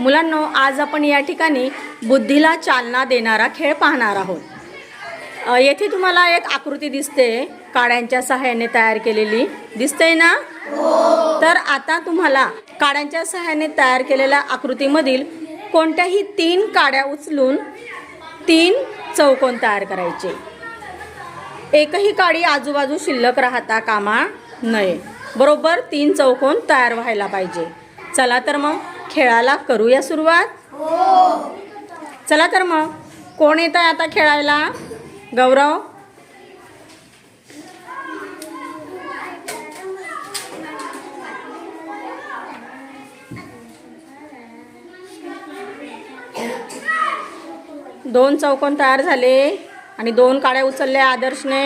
मुलांनो आज आपण या ठिकाणी बुद्धीला चालना देणारा खेळ पाहणार आहोत. येथे तुम्हाला एक आकृती दिसते. काड्यांच्या सहाय्याने तयार केलेली. दिसते ना? तर आता तुम्हाला काड्यांच्या सहाय्याने तयार केलेल्या आकृतीमधील कोणत्याही तीन काड्या उचलून तीन चौकोन तयार करायचे. एकही काडी आजूबाजू शिल्लक राहता कामा नये. बरोबर तीन चौकोन तयार व्हायला पाहिजे. चला तर मग खेळाला करूया सुरुवात? चला तर मग. कोण येत आहे आता खेळायला? गौरव? दोन चौकोन तयार झाले आणि दोन काड्या उचलल्या आदर्शने.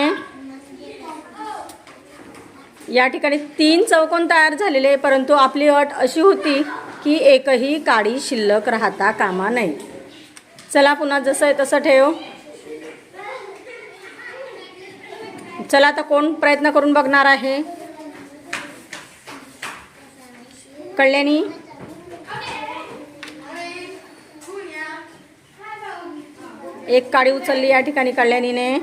या ठिकाणी तीन चौकोन तयार झालेले परंतु आपली अट अशी होती की एकही काडी शिल्लक राहता कामा नये. चला पुन्हा जसं आहे तसं ठेव. चला आता कोण प्रयत्न करून बघणार आहे? कळल्यानी एक काडी उचलली या ठिकाणी कल्याणीने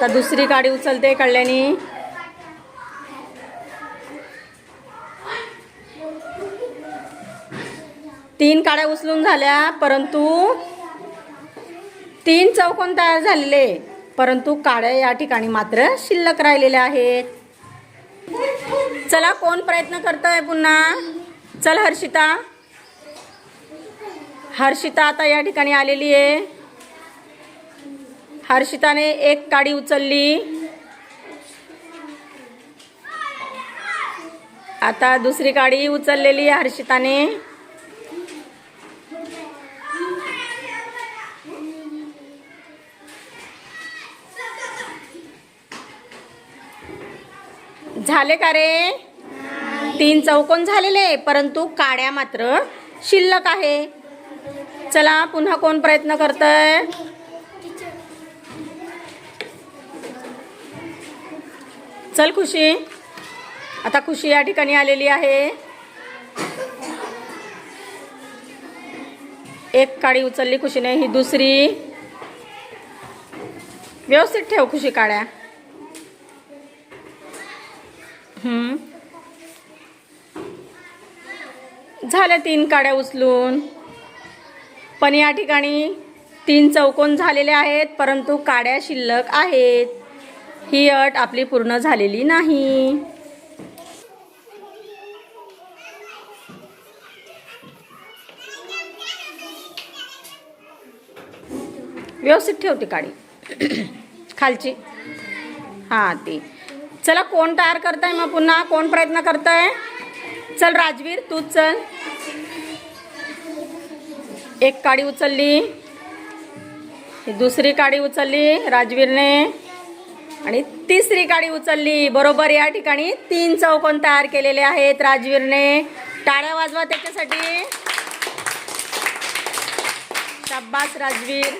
तर दुसरी काडी उचलते कल्याणी तीन काड्या उचलून झाल्या परंतु तीन चौकोन तयार झालेले परंतु काड्या या ठिकाणी मात्र शिल्लक राहिलेल्या आहेत. चला कोण प्रयत्न करतोय पुन्हा? चल हर्षिता. हर्षिता आता या ठिकाणी आलेली आहे. हर्षिताने एक काडी उचलली. आता दुसरी काडी उचललेली आहे हर्षिताने. झाले का रे? तीन चौकोन झालेले परंतु काड्या मात्र शिल्लक आहे. चला पुन्हा कोण प्रयत्न करतय? चल खुशी. आता खुशी या ठिकाणी आलेली आहे. एक काळी उचलली खुशीने ही दुसरी. व्यवस्थित ठेव खुशी काड्या. झाल्या तीन काड्या उचलून. पण या ठिकाणी तीन चौकोन झालेले आहेत परंतु काड्या शिल्लक आहेत. ही अट आपली पूर्ण झालेली नाही. व्यवस्थित ठेवते काडी. खालची. हां ती. चला कोण तयार करताय मग पुन्हा? कोण प्रयत्न करताय? चल राजवीर तूच चल. एक काडी उचलली. दुसरी काडी उचलली राजवीरने. आणि तिसरी काडी उचलली. बरोबर या ठिकाणी तीन चौकोन तयार केलेले आहेत राजवीरने. टाळ्या वाजवा त्याच्यासाठी. शाब्बास राजवीर.